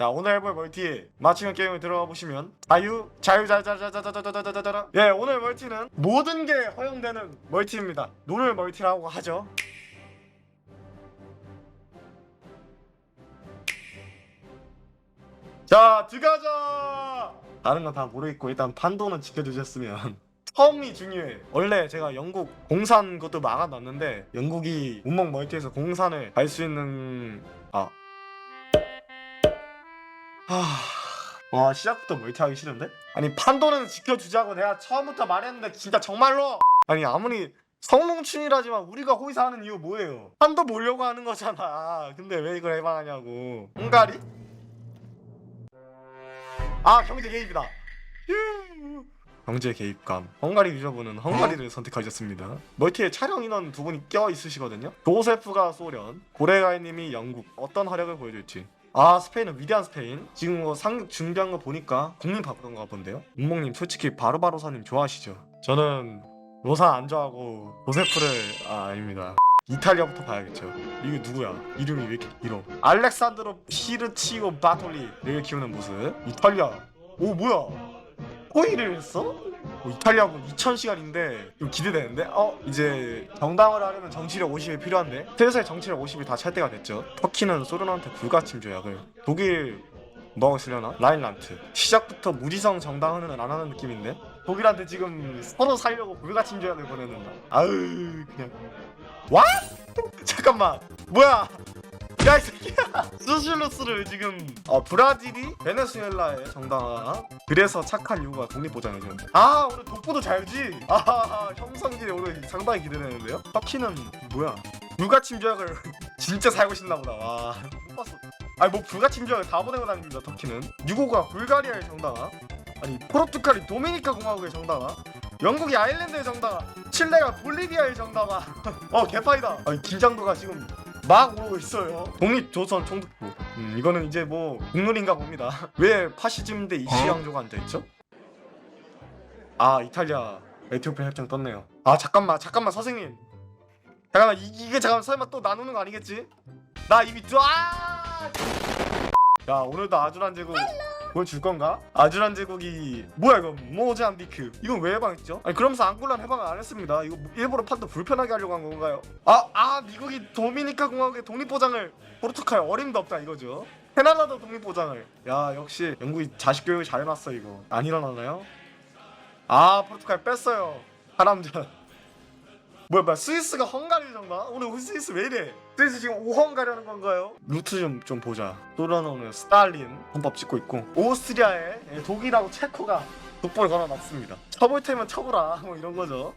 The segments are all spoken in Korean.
자 오늘 해볼 멀티 맞히는 게임을 들어가 보시면 자유 자유 자자자자자자자자자자 예 오늘 멀티는 모든 게 허용되는 멀티입니다 노를 멀티라고 하죠 자 들어가자 다른 건 다 모르겠고 일단 판도는 지켜주셨으면 처음이 중요해. 원래 제가 영국 공산 것도 막아놨는데 영국이 운목 멀티에서 공산을 갈 수 있는 아. 하... 와 시작부터 멀티하기 싫은데? 아니 판도는 지켜주자고 내가 처음부터 말했는데 진짜 정말로 아니 아무리 성농춘이라지만 우리가 호위사 하는 이유 뭐예요? 판도 몰려고 하는 거잖아. 근데 왜 이걸 해방하냐고. 헝가리? 아 경제 개입이다. 휴. 경제 개입감. 헝가리 유저분은 헝가리를 선택하셨습니다. 멀티에 촬영 인원 두 분이 껴 있으시거든요. 조세프가 소련, 고레가이님이 영국. 어떤 활약을 보여줄지. 아 스페인은 위대한 스페인. 지금 뭐 상륙 준비한 거 보니까 국민 바꾸던가 본데요. 운몽님 솔직히 바로바로사님 좋아하시죠? 저는 로사 안 좋아하고 조세프를 아 아닙니다. 이탈리아부터 봐야겠죠. 이게 누구야? 이름이 왜 이렇게 길어? 알렉산드로 피르치오 바톨리 를 키우는 모습. 이탈리아. 오 뭐야? 호의를 했어? 뭐 이탈리아군 2000시간인데 좀 기대되는데? 어? 이제 정당화를 하려면 정치력 50이 필요한데? 슬슬 정치력 50이 다 찰 때가 됐죠 터키는 소련한테 불가침 조약을 독일 뭐 쓰려나? 라인란트 시작부터 무지성 정당화는 안 하는 느낌인데? 독일한테 지금 서로 살려고 불가침 조약을 보내는다 아으 그냥 와? 잠깐만 뭐야 야 이 새끼야. 수실루스를 지금 어, 브라질이 베네수엘라의 정당화 그래서 착한 이유가 독립보장이죠 아 오늘 독보도 잘지? 아 형성질이 오늘 상당히 기대되는데요? 터키는 뭐야? 불가침 조약을 진짜 살고 싶나 보다. 와 못 봤어 아니 뭐 불가침 조약을 다 보내고 다닙니다 터키는. 유고가 불가리아의 정당화? 아니 포르투갈이 도미니카 공화국의 정당화? 영국이 아일랜드의 정당화? 칠레가 볼리비아의 정당화? 어 개파이다. 아니 긴장도가 지금 막 오르고 있어요. 독립조선 총독부. 음, 이거는 이제 뭐 국룰인가 봅니다. 왜 파시즘 대 이시양조가 앉아 있죠? 아 이탈리아 에티오피아 협정 떴네요. 아 잠깐만 잠깐만 선생님. 잠깐만 이, 이게 잠깐 설마 또 나누는 거 아니겠지? 나 이미 또 아! 야 오늘도 아주란 제국 보여줄 건가? 아주란 제국이 뭐야 이거 모자암비크 이건 왜 해방했죠? 아니 그러면서 앙골라는 해방을 안 했습니다 이거 일부러 판도 불편하게 하려고 한 건가요? 아, 아 미국이 도미니카 공화국의 독립보장을 포르투갈 어림도 없다 이거죠 캐나다도 독립보장을 야 역시 영국이 자식 교육을 잘 해놨어 이거 안 일어나나요? 아 포르투갈 뺐어요 사람들 뭐야 뭐야 스위스가 헝가리 정나? 오늘 스위스 왜 이래? 스위스 지금 오헝가리하는 건가요? 루트 좀, 좀 보자. 소련은 스탈린 헌법 찍고 있고. 오스트리아에 예, 독일하고 체코가 독보를 걸어놨습니다. 쳐볼 테면 쳐보라 뭐 이런 거죠.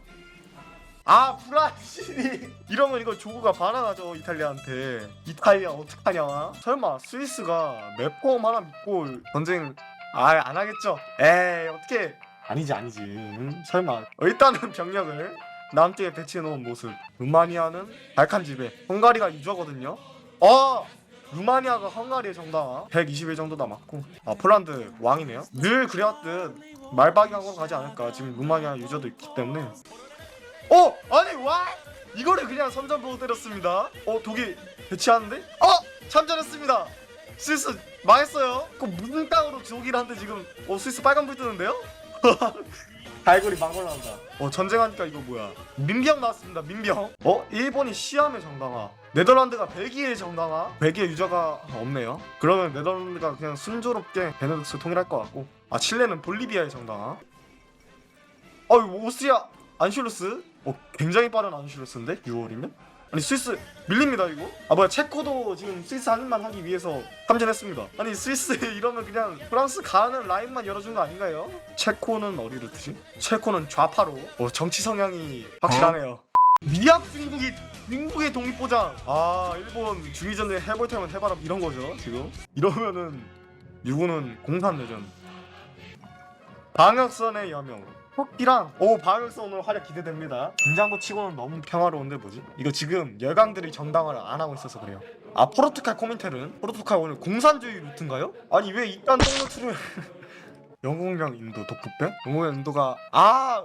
아 브라질이! 이러면 이거 조구가 반항하죠 이탈리아한테. 이탈리아 어떡하냐? 설마 스위스가 매포함 하나 믿고 전쟁 아예 안 하겠죠? 에이 어떻게 아니지 아니지. 응? 설마. 어, 일단은 병력을 남쪽에 배치해 놓은 모습. 루마니아는 발칸 지배. 헝가리가 유저거든요. 어! 루마니아가 헝가리의 정당화 120일 정도 남았고 아 폴란드 왕이네요 늘 그래왔듯 말박이하고 가지 않을까 지금 루마니아 유저도 있기 때문에 어! 아니 와! 이거를 그냥 선전보고 때렸습니다 어 독일 배치하는데? 어! 참전했습니다 스위스 망했어요 그 무슨 땅으로 독일한테 지금 어 스위스 빨간불 뜨는데요? 갈고리 막 올라온다. 어 전쟁하니까 이거 뭐야? 민병 나왔습니다. 민병. 어 일본이 시암의 정당화. 네덜란드가 벨기에의 정당화. 벨기에 유저가 없네요. 그러면 네덜란드가 그냥 순조롭게 베네딕스 통일할 것 같고. 아 칠레는 볼리비아의 정당화. 어 이거 오스트리아 안슐루스. 어 굉장히 빠른 안슐루스인데 6월이면? 아니 스위스 밀립니다 이거. 아 뭐야 체코도 지금 스위스 한입만 하기 위해서 참전했습니다. 아니 스위스 이러면 그냥 프랑스 가는 라인만 열어준 거 아닌가요? 체코는 어디 루트지? 체코는 좌파로. 어 정치 성향이 확실하네요. 미약 중국이 중국의 독립보장. 아 일본 중위전에 해볼 테면 해봐라 이런 거죠 지금. 이러면은 유구는 공산대전. 방역선의 여명 토끼랑 오 방역선 오늘 활약 기대됩니다 긴장도 치고는 너무 평화로운데 뭐지? 이거 지금 열강들이 정당화를 안 하고 있어서 그래요 아 포르투갈 코민텔은? 포르투갈 오늘 공산주의 루트인가요? 아니 왜 이딴 똥노트를 영국령 인도 독극병? 영국령 인도가 아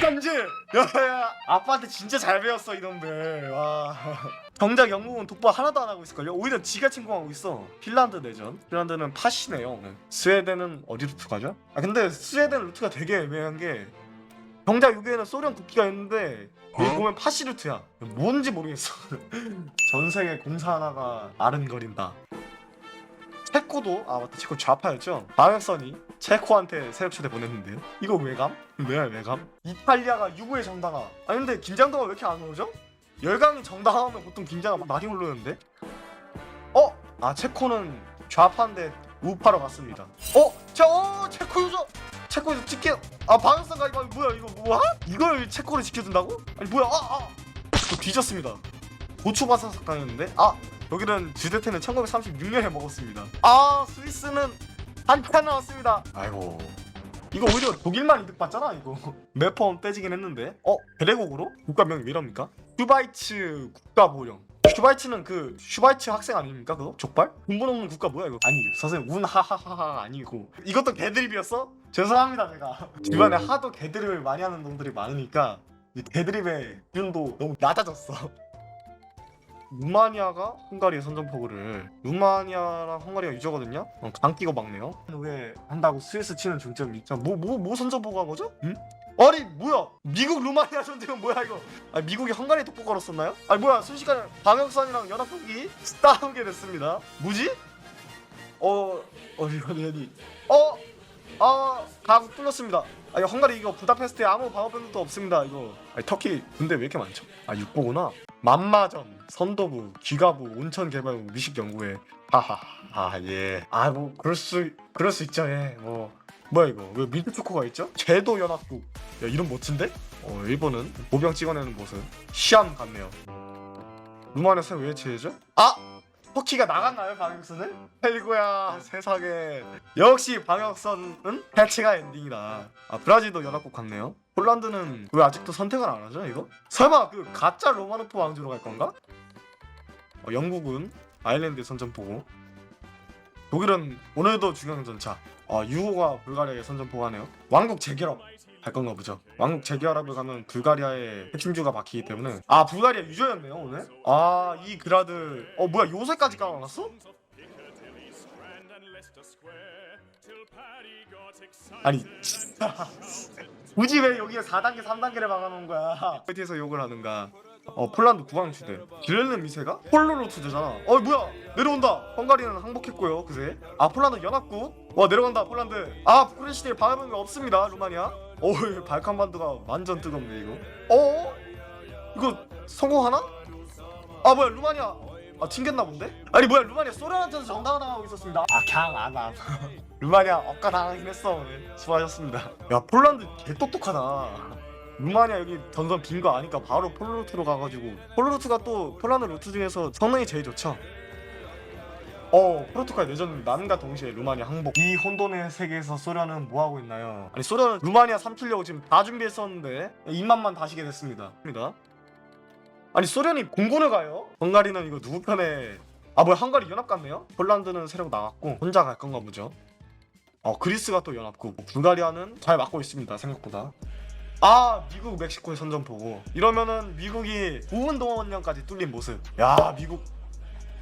간지 야야 아빠한테 진짜 잘 배웠어 이놈들. 와. 정작 영국은 독보 하나도 안 하고 있을걸요? 오히려 지가 침공하고 있어. 핀란드 내전. 핀란드는 팟이네요. 오늘 스웨덴은 어디 루트 가죠? 아 근데 스웨덴 루트가 되게 애매한 게 정작 여기에는 소련 국기가 있는데 여기 어? 보면 파시 루트야. 뭔지 모르겠어. 전 세계 공사 하나가 아른거린다 체코도 아 맞다 체코 좌파였죠 방역선이 체코한테 세력 초대 보냈는데요 이거 왜감? 왜야 왜감? 이탈리아가 유구의 정당화 아니 근데 김장도가 왜 이렇게 안 오죠? 열강이 정당하면 보통 김장가 많이 오르는데 어? 아 체코는 좌파인데 우파로 갔습니다 어? 자, 어 체코 유저 체코에서 찍게 아 방역선가 이거 뭐야 이거 뭐야? 이걸 체코를 지켜준다고? 아니 뭐야 아 아. 저 뒤졌습니다 고추바사삭당했는데 아 여기는 주대태는 1936년에 먹었습니다. 아 스위스는 한칸 나왔습니다. 아이고 이거 오히려 독일만 이득 봤잖아 이거 매번 떼지긴 했는데 어 배대국으로 국가명이 왜 이럽니까? 슈바이츠 국가보령 슈바이츠는 그 슈바이츠 학생 아닙니까 그거? 족발? 근본 없는 국가 뭐야 이거 아니 선생님 운하하하하 아니고 이것도 개드립이었어? 죄송합니다 제가 주변에 하도 개드립을 많이 하는 놈들이 많으니까 이 개드립의 기준도 너무 낮아졌어 루마니아가 헝가리의 선전포고를 루마니아랑 헝가리가 유저거든요. 어, 강 끼고 막네요. 왜 한다고 스위스 치는 중점이 있죠? 뭐 뭐 뭐 선전포고 한 거죠? 응? 아니 뭐야? 미국 루마니아 전쟁은 뭐야 이거? 아 미국이 헝가리 독보 걸었었나요? 아니 뭐야 순식간에 방역선이랑 연합국이 싸우게 됐습니다. 뭐지? 어 어디? 어? 아 가국 뚫렸습니다. 아 이거 헝가리 이거 부다페스트에 아무 방어 병력도 없습니다. 이거 아니 터키 군대 왜 이렇게 많죠? 아 육보구나. 만마전, 선도부, 기가부, 온천 개발부, 미식 연구회. 하하. 아 예. 아 뭐 그럴 수 그럴 수 있죠. 예. 뭐 뭐야 이거 왜 밀트초코가 있죠? 제도 연합국. 야 이름 멋진데? 어 일본은 보병 찍어내는 모습. 시안 같네요. 루마니아에서 왜 제죠? 아 터키가 나갔나요 방역선을? 아이고야 세상에. 역시 방역선은 해체가 엔딩이다. 아 브라질도 연합국 같네요. 폴란드는 왜 아직도 선택을 안 하죠 이거? 설마 그 가짜 로마노프 왕조로 갈 건가? 어, 영국은 아일랜드 선전포고. 독일은 오늘도 중앙전차. 아 유호가 불가리아에 선전포고하네요. 왕국 재결합 할 건가 보죠. 왕국 재결합을 가면 불가리아의 핵심주가 박히기 때문에. 아 불가리아 유저였네요 오늘? 아 이 그라드 어 뭐야 요새까지 깔아놨어? 아니 굳이 왜 여기에 4단계 3단계를 막아놓은 거야? 밑에서 욕을 하는가? 어 폴란드 국왕주대. 길르는 미세가? 폴로로 투자잖아. 어 뭐야 내려온다. 헝가리는 항복했고요 그새. 아 폴란드 연합국 와 내려간다 폴란드. 아 부크레시티에 방어병이 없습니다 루마니아 어이 발칸반도가 완전 뜨겁네 이거. 어? 이거 성공하나? 아 뭐야 루마니아. 아 튕겼나 본데? 아니 뭐야 루마니아 소련한테서 정당당하고 있었습니다. 아 그냥 안함 루마니아 억까 당하긴 했어 오늘. 수고하셨습니다. 야 폴란드 개 똑똑하다. 루마니아 여기 전선 빈 거 아니까 바로 폴루트로 가가지고. 폴루트가 또 폴란드 루트 중에서 성능이 제일 좋죠 어 포르투갈 내전 남과 동시에 루마니아 항복. 이 혼돈의 세계에서 소련은 뭐하고 있나요? 아니 소련은 루마니아 삼키려고 지금 다 준비했었는데 입맛만 다시게 됐습니다. 아니 소련이 공군을 가요? 헝가리는 이거 누구 편에? 아 뭐야 헝가리 연합 같네요? 폴란드는 세력 나갔고 혼자 갈 건가 보죠. 어 그리스가 또 연합국. 불가리아는 잘 막고 있습니다 생각보다. 아 미국 멕시코의 선전포고. 이러면은 미국이 부운동원령까지 뚫린 모습. 야 미국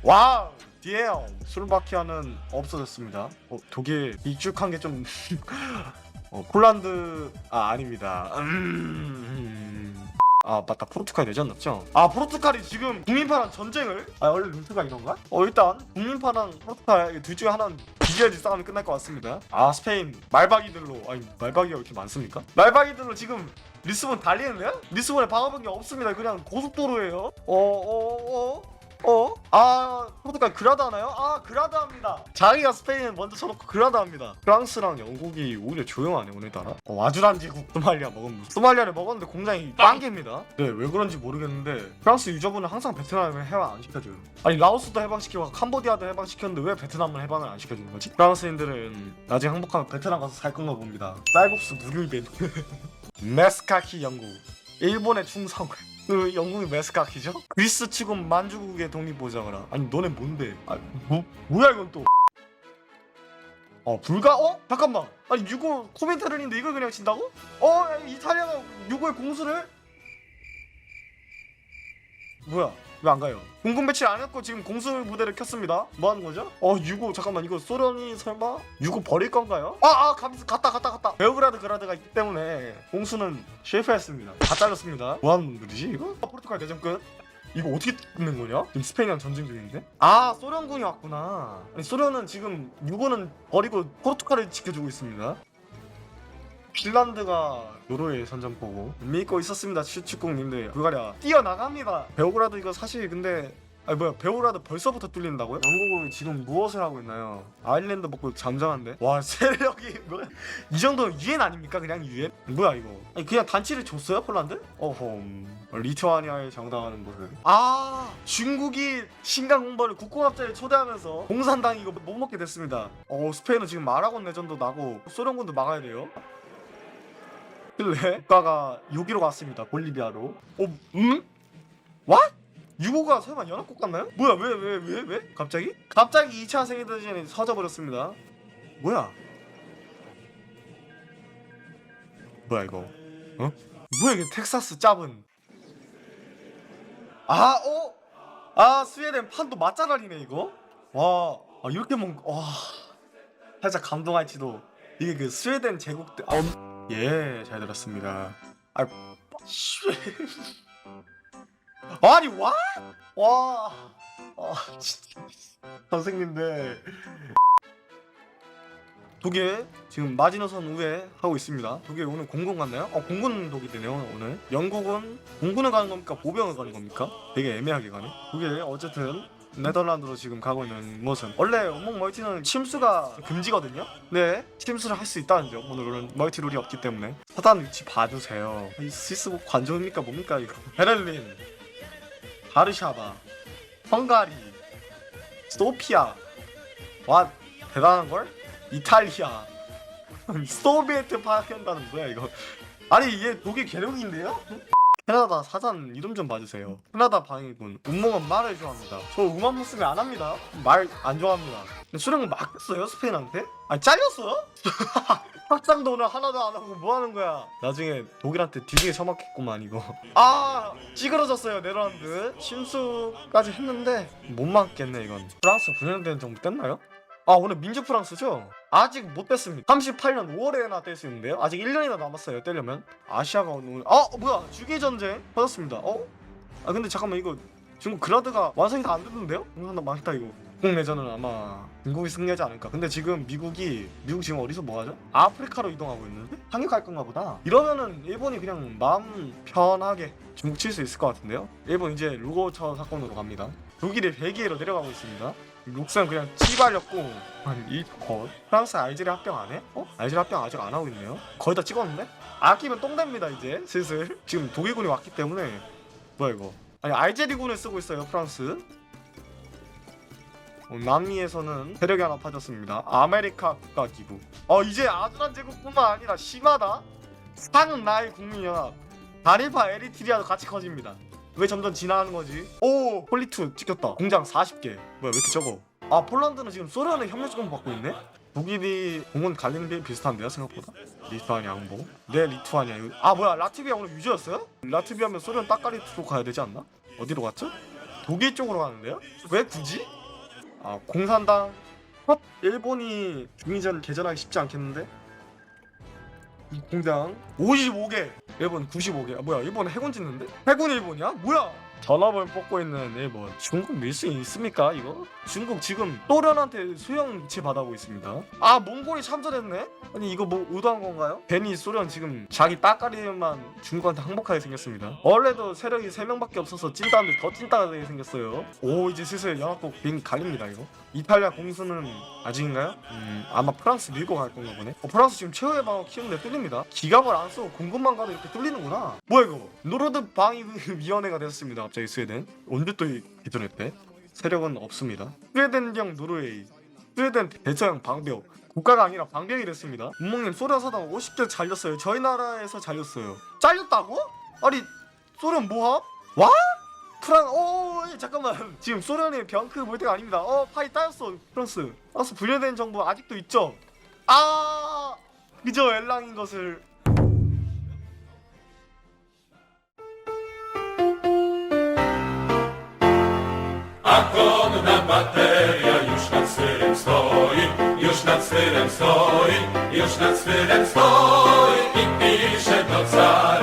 와우 디에요 슬바키아는 없어졌습니다 어, 독일 익숙한 게 좀 어, 폴란드 아 아닙니다 음... 아 맞다 포르투갈 내전 났죠? 아 포르투갈이 지금 국민파랑 전쟁을? 아 원래 루트가 이런가? 어 일단 국민파랑 포르투갈 둘 중에 하나는 비교해지 싸움이 끝날 것 같습니다 아 스페인 말박이들로 아니 말박이가 왜 이렇게 많습니까? 말박이들로 지금 리스본 달리는데요? 리스본에 방어벽이 없습니다 그냥 고속도로예요 어어어 어? 아 포르투갈 그라드 하나요? 아 그라드 합니다. 자기가 스페인 먼저 쳐놓고 그라드 합니다. 프랑스랑 영국이 오히려 조용하네 오늘따라. 어, 와주란지국 소말리아 먹은 소말리아를 먹었는데 공장이 빵개입니다. 네왜 그런지 모르겠는데 프랑스 유저분은 항상 베트남을 해방 안 시켜줘요. 아니 라오스도 해방시키고 캄보디아도 해방시켰는데 왜 베트남을 해방을 안 시켜주는 거지? 프랑스인들은 나중에 항복하면 베트남 가서 살 건가 봅니다. 쌀국수 누굴벤 메스카키 영국. 일본의 충성을 그 영국이 메스카키죠? 그리스 치고 만주국의 독립 보장을 하. 아니 너네 뭔데? 아 뭐, 뭐야 이건 또 어 불가 어 잠깐만 아니 유고 코멘타르인데 이걸 그냥 친다고? 어 이탈리아가 유고의 공수를 뭐야 왜 안 가요? 공군 배치 안 했고 지금 공수 부대를 켰습니다. 뭐 하는 거죠? 어 유고 잠깐만 이거 소련이 설마 유고 버릴 건가요? 아아 갔다 갔다 갔다 베오그라드 그라드가 있기 때문에 공수는 실패했습니다. 다 잘렸습니다. 뭐 하는 놈들이지 이거? 아, 포르투갈 대전 끝. 이거 어떻게 끝낸 거냐? 지금 스페인이랑 전쟁 중인데? 아 소련군이 왔구나. 아니 소련은 지금 유고는 버리고 포르투갈을 지켜주고 있습니다. 핀란드가 노르웨이 선전포고 믿고 있었습니다 추축국님들 불가리아 뛰어나갑니다 베오그라드 이거 사실 근데 아니 뭐야 베오그라드 벌써부터 뚫린다고요? 영국은 지금 무엇을 하고 있나요? 아일랜드 먹고 잠잠한데? 와 세력이 뭐야 이 정도면 유엔 아닙니까 그냥 유엔? 뭐야 이거 아니 그냥 단치를 줬어요 폴란드? 어홈 리투아니아에 정당하는 모습 아 중국이 신강 공벌을 국공합자를 초대하면서 공산당 이거 못 먹게 됐습니다 어 스페인은 지금 마라곤 내전도 나고 소련군도 막아야 돼요 근래 국가가 여기로 왔습니다. 볼리비아로. 어, 음? 와? 유고가 설마 연합국 같나요? 뭐야? 왜왜 왜 왜, 갑자기? 갑자기 2차 세계대전이 서져버렸습니다. 뭐야? 뭐야 이거? 어? 뭐야 이게 텍사스 짭은? 아, 어? 아, 스웨덴 판도 맞자라리네 이거? 와, 아, 이렇게 뭔, 와, 살짝 감동할지도. 이게 그 스웨덴 제국 때, 아, 엄- 예, 잘 들었습니다. 아, 씨. 아니 와? 와, 아 진짜 선생님들. 독일 지금 마지노선 우회 하고 있습니다. 독일 오늘 공군 갔나요? 어 공군 독일이네요 오늘. 영국은 공군을 가는 겁니까? 보병을 가는 겁니까? 되게 애매하게 가네. 독일 어쨌든 네덜란드로 지금 가고 있는 모습. 원래 온목 멀티는 침수가 금지거든요. 네, 침수를 할 수 있다는 점. 오늘은 멀티 룰이 없기 때문에 사단 위치 봐주세요. 이 스위스 관종입니까 뭡니까 이거? 베를린, 바르샤바, 헝가리, 소피아. 와 대단한 걸? 이탈리아. 소비에트 파견단은 뭐야 이거? 아니 이게 독일 계룡인데요? 캐나다 사전 이름 좀 봐주세요. 캐나다 방위군 운몽은 말을 좋아합니다. 저 음악 쓰면 안 합니다. 말 안 좋아합니다. 수령은 맡겼어요 스페인한테? 아니 잘렸어요? 확장도 오늘 하나도 안 하고 뭐 하는 거야? 나중에 독일한테 뒤지게 처맞겠구만 이거. 아 찌그러졌어요 네덜란드. 침수까지 했는데 못 막겠네 이건. 프랑스 9년 된 정도 뗐나요? 아 오늘 민주 프랑스죠? 아직 못 뗐습니다 38년 5월에나 뗄 수 있는데요 아직 1년이나 남았어요 떼려면 아시아가 오늘 아 뭐야 주기전쟁 터졌습니다 어? 아 근데 잠깐만 이거 중국 그라드가 완성이 다 안 됐는데요? 공산당 망했다 이거 국내전은 아마 중국이 승리하지 않을까 근데 지금 미국이 미국 지금 어디서 뭐하죠? 아프리카로 이동하고 있는데? 상륙할 건가 보다 이러면은 일본이 그냥 마음 편하게 중국 칠 수 있을 것 같은데요? 일본 이제 루고처 사건으로 갑니다 독일이 벨기에로 내려가고 있습니다 룩스는 그냥 찌발렸고 한 1컷 프랑스 알제리아 합병 안 해? 어? 알제리아 합병 아직 안 하고 있네요. 거의 다 찍었는데? 아끼면 똥됩니다 이제. 슬슬. 지금 독일군이 왔기 때문에. 뭐야 이거? 아니 알제리군을 쓰고 있어요 프랑스. 어, 남미에서는 세력이 하나 빠졌습니다. 아메리카 국가기구 어 이제 아주란 제국뿐만 아니라 심하다. 상나이 국민연합. 다리파 에리트리아도 같이 커집니다 왜 점점 진화하는 거지? 오 폴리투 찍혔다 공장 40개 뭐야 왜 이렇게 적어 아 폴란드는 지금 소련의 협력 조건 받고 있네? 독일이 공은 갈리는 비 비슷한데요 생각보다 리투아니아 양보 네 리투아니아 아 뭐야 라트비아 오늘 유저였어요? 라트비아면 소련 따까리로 가야 되지 않나? 어디로 갔죠? 독일 쪽으로 가는데요? 왜 굳이? 아 공산당 헛 일본이 중의전 개전하기 쉽지 않겠는데? 이 공장 55개 일본 95개 아 뭐야 일본 해군 짓는데? 해군 일본이야? 뭐야 전업을 뽑고 있는 일본 중국 밀 수 있습니까 이거? 중국 지금 소련한테 수영 위치 받아오고 있습니다. 아 몽골이 참전했네? 아니 이거 뭐 의도한 건가요? 괜히 소련 지금 자기 따까리만 중국한테 항복하게 생겼습니다. 원래도 세력이 3명밖에 없어서 찐따인데 더 찐따가 생겼어요. 오 이제 슬슬 연합국 비행기 갈립니다 이거. 이탈리아 공수는 아직인가요? 음 아마 프랑스 밀고 갈 건가 보네. 어, 프랑스 지금 최후의 방어 키우는데 뚫립니다. 기갑을 안 쓰고 공군만 가도 이렇게 뚫리는구나. 뭐야 이거? 노르드 방위위원회가 됐습니다 갑자기 스웨덴? 언제 또 기존했대? 세력은 없습니다. 스웨덴형 노르웨이 스웨덴 대처형 방벽 국가가 아니라 방벽이 됐습니다. 운몽님 소련 사당 50개 잘렸어요. 저희 나라에서 잘렸어요. 잘렸다고? 아니 소련 모함? 와? 프랑 오 예, 잠깐만. 지금 소련이 병크 볼 때가 아닙니다. 어 파이 따였어 프랑스. 프랑스 분열된 정부 아직도 있죠? 아 그저 엘랑인 것을 bateria już nad stylem stoi, już nad stylem stoi, już nad stylem stoi i pisze do cara,